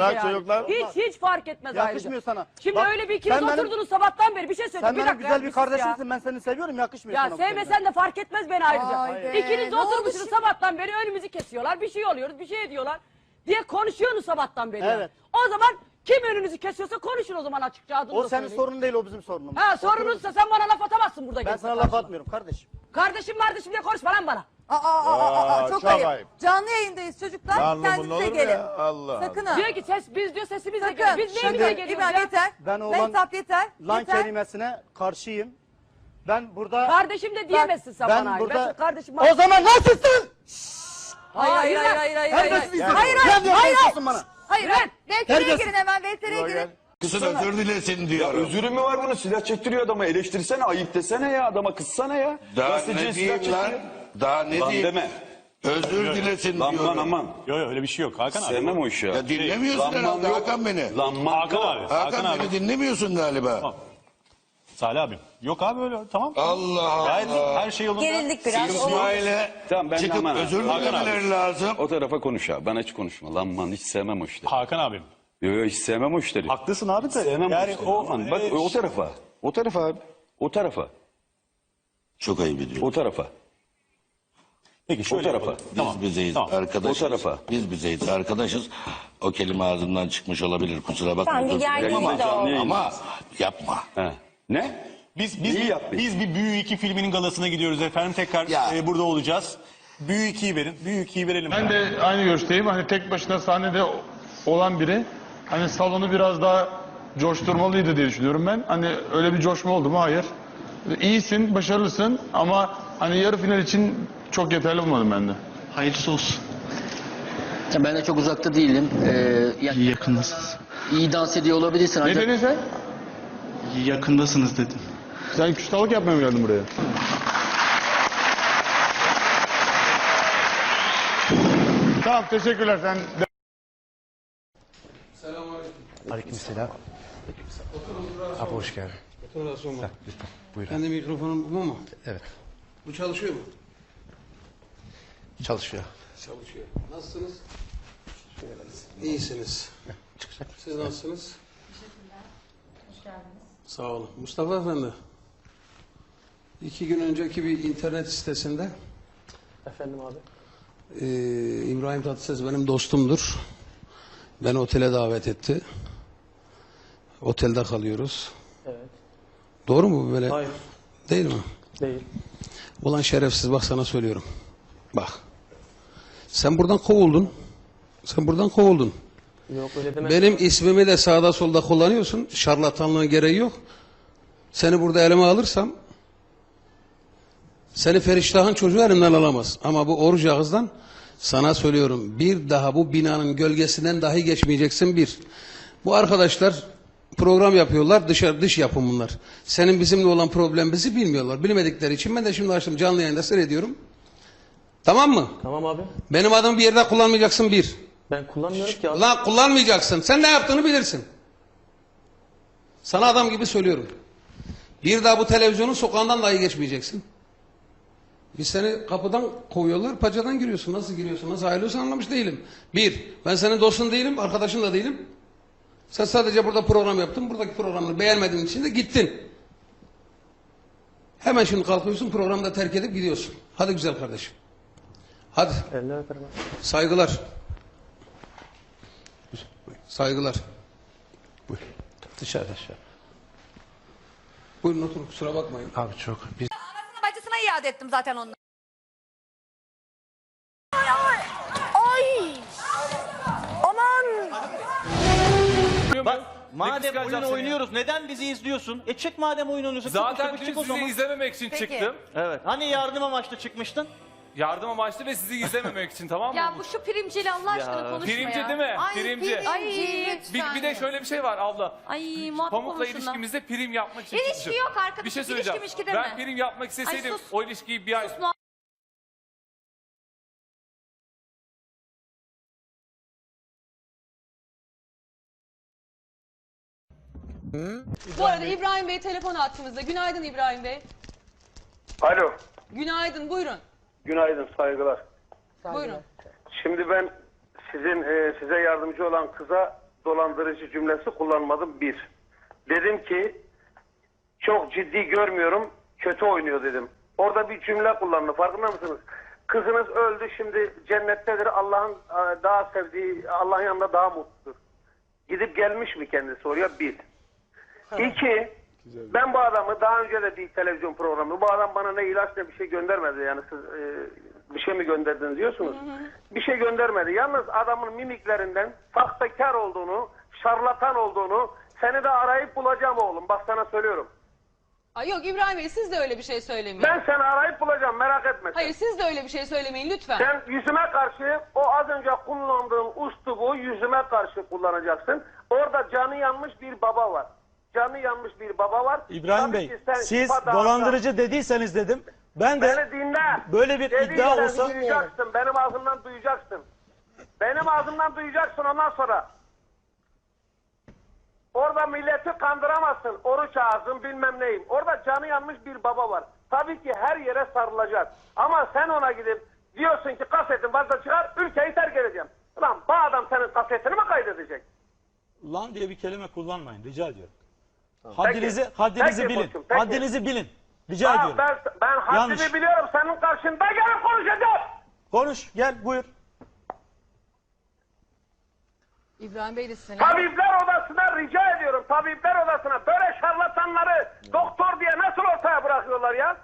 Yani. çocuklar. Hiç hiç fark etmez Yakışmıyor ayrıca. sana. Şimdi Bak, öyle bir ikiniz sen benim- oturdunuz sabahtan beri bir şey. Sen bir benim güzel bir sus ya. kardeşimsin. Ben seni seviyorum. Yakışmıyor Ya sana bu sevmesen de fark etmez beni ayrıca. Vay be, İkiniz de ne oldu oturmuşsunuz şimdi? sabahtan beri önümüzü kesiyorlar. Bir şey oluyoruz, bir şey ediyorlar. Diye konuşuyorsunuz sabahtan beri. Evet. O zaman kim önünüzü kesiyorsa konuşun o zaman açıkça adını O da senin söyleyin. sorunun değil o bizim sorunumuz. Ha sorunuzsa sen bana laf atamazsın burada. Ben kimse sana laf karşıma. atmıyorum kardeşim. Kardeşim kardeşim diye konuşma lan bana. Aa, aa, aa, aa, Aa, çok, çok ayıp. ayıp. Canlı yayındayız çocuklar. Kendinize olur mu gelin. ya? Allah Sakın ha. Diyor ki ses biz diyor sesimize Sakın. geliyor. Biz neyimize Sakın. geliyoruz İbrahim ya? yeter. Ben o lan- Mehtap yeter. Lan yeter. kelimesine karşıyım. Ben burada... Kardeşim de diyemezsin sen ben bana. burada... Ben kardeşim O zaman nasılsın? Hayır hayır hayır hayır hayır. Hayır Terbiyesiz insan. hayır Sen hayır. diye hayır. konuşuyorsun bana. Hayır hayır. VTR'ye Terbiyesiz. girin hemen VTR'ye girin. Kızın özür dilesin Ya diyorum. özürü mü var bunun? Silah çektiriyor adama. Eleştirsene, ayıp desene ya. Adama kızsana ya. Daha Gazeteciye ne silah diyeyim lan? çektiriyor. Daha ne Lan diyeyim? deme. Özür dilesin Lan diyorum. lan aman. Yok yok öyle bir şey yok Hakan abi. Sevmem o işi ya. Ya dinlemiyorsun Lan herhalde yok. Hakan beni. Lan man Hakan yok. abi. Hakan, Hakan abi. beni dinlemiyorsun galiba. Tamam. Salih abim. Yok abi öyle tamam. Allah Gayet Allah. her şey yolunda. Gerildik biraz. İsmail'e Tamam, ben çıkıp aman abi. özür Hakan abi. dilemeleri lazım. O tarafa konuş abi. Bana hiç konuşma. Lan man hiç sevmem o işleri. Hakan abim. Yok yok hiç sevmem o işleri. Haklısın abi de. Sevmem o yani işleri. o, Aman, bak e, o tarafa. O tarafa abi. O tarafa. Çok ayıp ediyor. O tarafa. Peki O şöyle tarafa. yapalım. Biz Tamam. bizeyiz Tamam. arkadaşız. O tarafa. Biz bizeyiz arkadaşız. O kelime ağzımdan çıkmış olabilir kusura bakma. Dilerim gerginlik ama, ama yapma. He. Ne? Biz biz yapmış. biz bir Büyü 2 filminin galasına gidiyoruz efendim. Tekrar Ya. e, burada olacağız. Büyü 2'yi verin. Büyü 2'yi verelim. Ben de aynı görüşteyim. Hani tek başına sahnede olan biri hani salonu biraz daha coşturmalıydı diye düşünüyorum ben. Hani öyle bir coşma oldu mu? Hayır. İyisin, başarılısın ama hani yarı final için çok yeterli bulmadım ben de. Hayırlısı olsun. Ya Ben de çok uzakta değilim. Ee, yani Yakındasınız. iyi dans ediyor olabilirsin Ne ancak dedin sen? Yakındasınız dedim. Sen küstahlık yapmaya mı geldin buraya? Tamam teşekkürler sen. Aleykümselam. Abi hoş geldin. Kendi mikrofonum bu mu? Evet. Bu çalışıyor mu? Çalışıyor. Çalışıyor. Nasılsınız? İyisiniz. Siz nasılsınız? Sağ olun. Mustafa Efendi. İki gün önceki bir internet sitesinde Efendim abi. eee, İbrahim Tatlıses benim dostumdur. Beni otele davet etti. Otelde kalıyoruz. Evet. Doğru mu bu böyle? Hayır. Değil mi? Değil. Ulan şerefsiz bak sana söylüyorum. Bak. Sen buradan kovuldun. Sen buradan kovuldun. Yok öyle deme. Benim ismimi de sağda solda kullanıyorsun. Şarlatanlığın gereği yok. Seni burada elime alırsam seni Feriştah'ın çocuğu elimden alamaz. Ama bu oruç ağızdan sana söylüyorum. Bir daha bu binanın gölgesinden dahi geçmeyeceksin bir. Bu arkadaşlar program yapıyorlar. Dışarı dış yapım bunlar. Senin bizimle olan problemimizi bilmiyorlar. Bilmedikleri için ben de şimdi açtım canlı yayında seyrediyorum. Tamam mı? Tamam abi. Benim adımı bir yerde kullanmayacaksın bir. Ben kullanmıyorum ki abi. Lan kullanmayacaksın. Sen ne yaptığını bilirsin. Sana adam gibi söylüyorum. Bir daha bu televizyonun sokağından dahi geçmeyeceksin. Biz seni kapıdan kovuyorlar, pacadan giriyorsun. Nasıl giriyorsun, nasıl ayrılıyorsun anlamış değilim. Bir, ben senin dostun değilim, arkadaşın da değilim. Sen sadece burada program yaptın, buradaki programını beğenmediğin için de gittin. Hemen şimdi kalkıyorsun, programı da terk edip gidiyorsun. Hadi güzel kardeşim. Hadi. Saygılar. Saygılar. Buyur. Dışarı dışarı. Buyurun oturun kusura bakmayın. Abi çok. Biz Anasına bacısına iade ettim zaten onu. Bak madem oyun oynuyoruz neden bizi izliyorsun? E çık madem oyun oynuyorsun. Zaten çık, çık, çık o sizi izlememek için Peki. çıktım. Evet. Hani yardım amaçlı çıkmıştın? Yardım amaçlı ve sizi izlememek için tamam mı? Ya bu şu primcili Allah aşkına konuşma Primci ya. değil mi? Ay, Primci. Ay Bir, bir de şöyle bir şey var abla. Ay muhatap Pamuk'la olma şundan. ilişkimizde prim yapmak için İlişki çıktım. yok arkadaşım, Bir şey ilişki söyleyeceğim. mişki deme. Ben prim yapmak isteseydim Ay sus. o ilişkiyi bir ay... Sus, muha- Bu arada İbrahim Bey telefon attığımızda. Günaydın İbrahim Bey. Alo. Günaydın buyurun. Günaydın, saygılar. Buyurun. Şimdi ben sizin e, size yardımcı olan kıza dolandırıcı cümlesi kullanmadım bir. Dedim ki çok ciddi görmüyorum kötü oynuyor dedim. Orada bir cümle kullandı farkında mısınız? Kızınız öldü şimdi cennettedir Allah'ın e, daha sevdiği Allah'ın yanında daha mutludur. Gidip gelmiş mi kendisi oraya bir. İki, ben bu adamı daha önce de bir televizyon programı, bu adam bana ne ilaç ne bir şey göndermedi. Yani siz e, bir şey mi gönderdiniz diyorsunuz. Bir şey göndermedi. Yalnız adamın mimiklerinden sahtekar olduğunu, şarlatan olduğunu seni de arayıp bulacağım oğlum. Bak sana söylüyorum. Ay yok İbrahim Bey siz de öyle bir şey söylemeyin. Ben seni arayıp bulacağım merak etme. Hayır siz de öyle bir şey söylemeyin lütfen. Sen yüzüme karşı o az önce kullandığın ustubu yüzüme karşı kullanacaksın. Orada canı yanmış bir baba var. Canı yanmış bir baba var. İbrahim Tabii Bey ki sen siz ifa dağıtsan- dolandırıcı dediyseniz dedim. Ben de Beni dinle. böyle bir Dediği iddia yere olsa duyacaksın. Benim ağzımdan duyacaksın. Benim ağzımdan duyacaksın ondan sonra. Orada milleti kandıramazsın. Oruç ağzın bilmem neyim. Orada canı yanmış bir baba var. Tabii ki her yere sarılacak. Ama sen ona gidip diyorsun ki kasetin varsa çıkar ülkeyi terk edeceğim. Ulan bu adam senin kasetini mi kaydedecek? lan diye bir kelime kullanmayın rica ediyorum. Peki. Haddinizi haddinizi Peki bilin. koçum, peki. Haddinizi bilin. Rica Ha, ediyorum. ben, ben haddimi Yanlış. biliyorum. Senin karşında gelip konuşacağım. Konuş gel buyur. İbrahim Bey de selam. Tabipler odasına rica ediyorum. Tabipler odasına böyle şarlatanları doktor diye nasıl ortaya bırakıyorlar ya?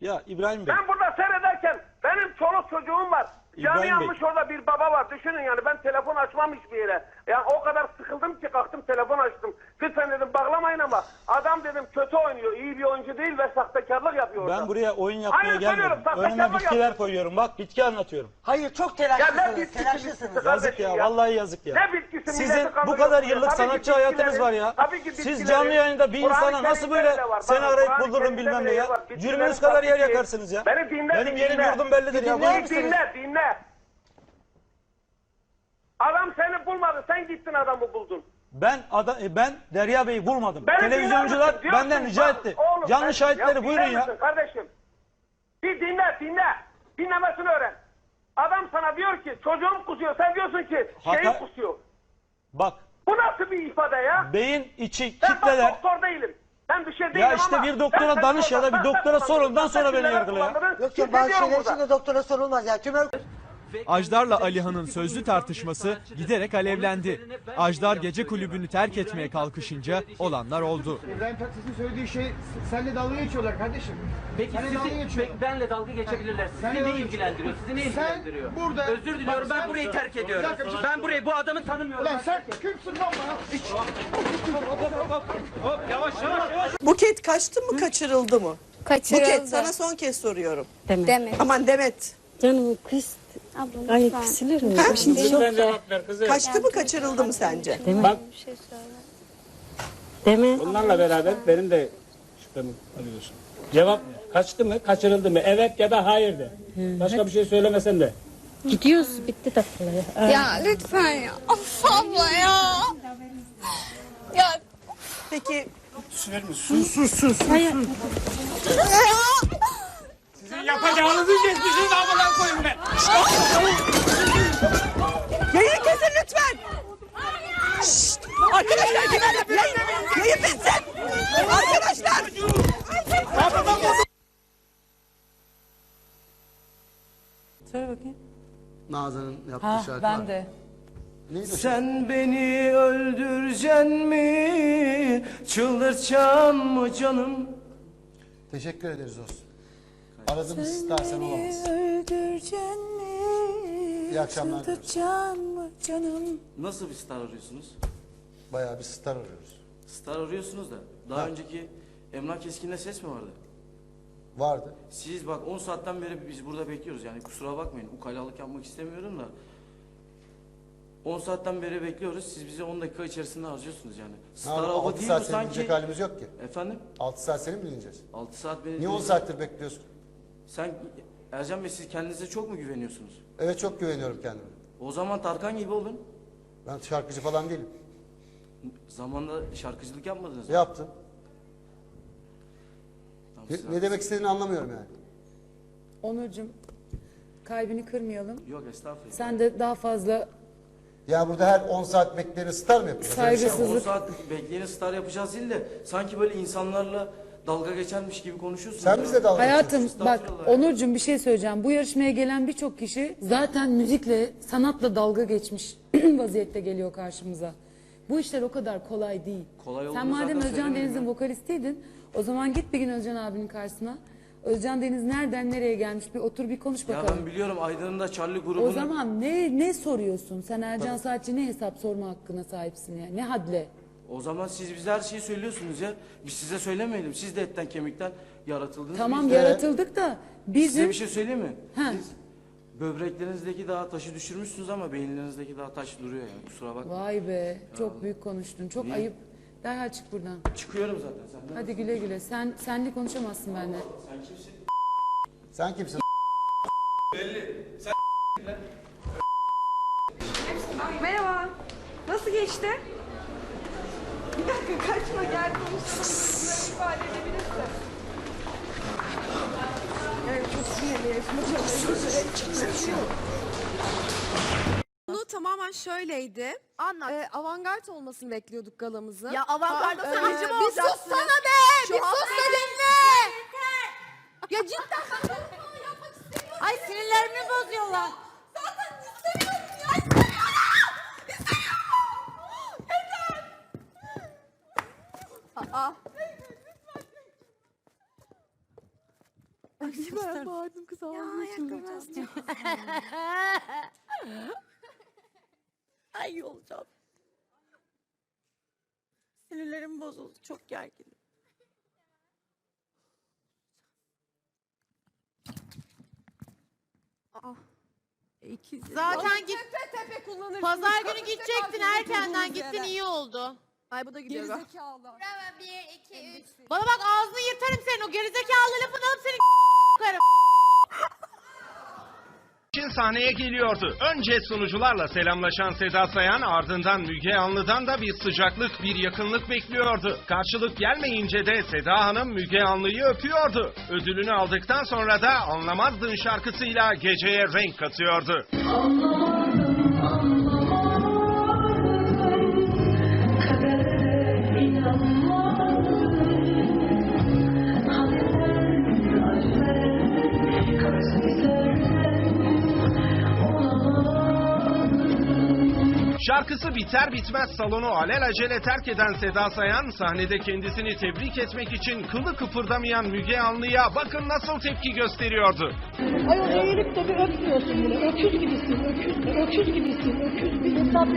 Ya İbrahim Bey. Ben burada seyrederken benim çoluk çocuğum var. Canı İbrahim yanmış orada bir baba var. Düşünün yani ben telefon açmam hiçbir yere. Yani o kadar sıkıldım ki kalktım telefon açtım. Lütfen dedim bağlamayın ama adam dedim kötü oynuyor. iyi bir oyuncu değil ve sahtekarlık yapıyor orada. Ben buraya oyun yapmaya söylüyorum, gelmedim. sahtekarlık Önüme bitkiler yapıyor. koyuyorum. Bak bitki anlatıyorum. Hayır çok Ya ne telaşlısınız. Yazık kardeşim ya, vallahi yazık ya. Ne bitkisi Sizin milleti bu kadar ya. yıllık Tabii ki sanatçı hayatınız var ya. tabii ki Siz bitkileri- canlı yayında bir Kur'an-ı insana nasıl Kerim'de böyle bile var. seni Bakın, arayıp Kur'an-ı Kerim'de bilmem ne bile ya. var. Bitkilerin Cürmünüz kadar yer yakarsınız ya. Beni dinle. Benim yerim dinle. yurdum bellidir ya. Dinle, dinle, dinle. Adam seni bulmadı. Sen gittin adamı buldun. Ben ada, e, ben Derya Bey'i bulmadım. Beni Televizyoncular dinler misin? Diyorsun, benden rica bak, etti. oğlum, Canlı ben- şahitleri buyurun dinler ya. misin kardeşim. Bir dinle, dinle. Dinlemesini öğren. Adam sana diyor ki çocuğum kusuyor. Sen diyorsun ki Hata- şeyim kusuyor. Bak Bu nasıl bir ifade ya? beyin içi Ben bak kitleler doktor değilim. Ben bir şey değilim Ya işte ama bir doktora ben seni danış ya da bir doktora ben- sor, ondan sonra beni ben- yargıla ya. Yok ya bazı şeyler için de doktora sorulmaz ya. Tümör Ajdar'la Alihan'ın sözlü tartışması giderek alevlendi. Ajdar gece kulübünü terk etmeye kalkışınca olanlar oldu. İbrahim Tatlıses'in söylediği şey senle dalga geçiyorlar kardeşim. Peki dalga sizi, geçiyorlar. benle dalga geçebilirler. Sizi Senle ne dalga ilgilendiriyor? Sizi ne Sen ilgilendiriyor? burada- Özür diliyorum ben burayı terk ediyorum. Ben burayı bu adamı tanımıyorum. Ulan sen kimsin lan bana? Hop yavaş yavaş yavaş. Buket kaçtı mı kaçırıldı mı? Kaçırıldı. Buket sana son kez soruyorum. Demet. Aman Demet. Canım kız. Abla Ay kısılır mı? Ha? Şimdi çok Kaçtı mı kaçırıldı mı sence? Bak. Bir şey söyle. Demet. Bunlarla beraber benim de şüphemi alıyorsun. Cevap kaçtı mı, kaçırıldı mı? Evet ya da hayır de. Başka bir şey söylemesen de. Gidiyoruz. Bitti tatlıları. Ya lütfen ya. Of abla ya. Ya Peki Sus sus sus. Sizin yapacağınızı geçmişiniz amına koyun be. yayını kesin lütfen. Şşt! Arkadaşlar dinle. Yayın, yayın bitsin. Arkadaşlar. Söyle bakayım. Nazan'ın yaptığı Ha şarkı ben var. de. Sen beni öldüreceksin mi? Çıldırtacaksın mı canım? Teşekkür ederiz olsun. Aradığımız istersen olamaz. öldüreceksin mi? İyi akşamlar. Çıldırtacaksın mı canım? Nasıl bir star arıyorsunuz? Bayağı bir star arıyoruz. Star arıyorsunuz da daha önceki Emrah Keskin'de ses mi vardı? Vardı. Siz bak 10 saatten beri biz burada bekliyoruz yani kusura bakmayın ukalalık yapmak istemiyorum da 10 saatten beri bekliyoruz siz bizi 10 dakika içerisinde harcıyorsunuz yani. Star hava 6 değil saat seni sanki. dinleyecek halimiz yok ki. Efendim? 6 saat seni mi dinleyeceğiz? 6 saat beni... Niye 10 saattir bekliyorsun? Sen Ercan Bey siz kendinize çok mu güveniyorsunuz? Evet çok güveniyorum kendime. O zaman Tarkan gibi olun. Ben şarkıcı falan değilim. Zamanında şarkıcılık yapmadınız mı? Yaptım. Tamam, Ne, siz ne demek istediğini anlamıyorum yani. Onurcuğum kalbini kırmayalım. Yok estağfurullah. Sen de daha fazla Ya burada her 10 saat bekleyeni star mı yapıyor? Şey mi? 10 saat bekleyeni star yapacağız değil de sanki böyle insanlarla dalga geçermiş gibi konuşuyorsun. Sen bize dalga Hayatım bak Estağfurullah. Onurcuğum bir şey söyleyeceğim. Bu yarışmaya gelen birçok kişi zaten müzikle, sanatla dalga geçmiş vaziyette geliyor karşımıza. Bu işler o kadar kolay değil. Kolay Sen olduğunu madem zaten Özcan söylemedim Deniz'in vokalistiydin o zaman git bir gün Özcan abinin karşısına. Özcan Deniz nereden nereye gelmiş bir otur bir konuş Ya bakalım. ben biliyorum Aydın'ın da Charlie grubunu. O zaman ne ne soruyorsun? Sen Ercan Saatçi ne hesap sorma hakkına sahipsin ya? Ne hadle? O zaman siz bize her şeyi söylüyorsunuz ya. Biz size söylemeyelim. Siz de etten kemikten yaratıldınız. Tamam Biz de- yaratıldık da Size bizim bir şey söyleyeyim mi? Ha. Siz böbreklerinizdeki daha taşı düşürmüşsünüz ama beyinlerinizdeki daha taş duruyor yani. Kusura bakma. Vay be çok büyük konuştun. Çok Niye? ayıp. Derhal çık buradan. Çıkıyorum zaten senden. Hadi güle güle. Sen senli konuşamazsın benimle. Sen kimsin? Sen kimsin? Merhaba. Nasıl geçti? Bir dakika kaçma gel konuşalım. Bunları ifade edebilirsin. Evet çok sinirliyim. Konu tamamen şöyleydi. Anlat. avantgard olmasını bekliyorduk galamızın. Ya avantgarda Ha, sen e, hacı mı Bir olacaksın? sussana be! Şu bir sus da dinle! Ya cidden Ay sinirlerimi bozuyorlar. Zaten istemiyorum ya! İstemiyorum! İstemiyorum! Yeter! Aa. Ben bağırdım kız ağzını çıldıracağım. Ay olacağım. Sinirlerim bozuldu. Çok gerginim. Zaten git. Pazar günü gidecektin erkenden gittin iyi oldu. Ay bu da gidiyor. Gerizekalı. Bravo 1 2 3. Bana bak ağzını yırtarım senin o gerizekalı lafını alıp seni karım. için sahneye geliyordu. Önce sunucularla selamlaşan Seda Sayan ardından Müge Anlı'dan da bir sıcaklık, bir yakınlık bekliyordu. Karşılık gelmeyince de Seda Hanım Müge Anlı'yı öpüyordu. Ödülünü aldıktan sonra da Anlamazdın şarkısıyla geceye renk katıyordu. Şarkısı biter bitmez salonu alelacele terk eden Seda Sayan sahnede kendisini tebrik etmek için kılı kıpırdamayan Müge Anlı'ya bakın nasıl tepki gösteriyordu. Ay o eğilip de bir öpmüyorsun bunu. Öküz gibisin. Öküz, öküz gibisin. Öküz bir hesap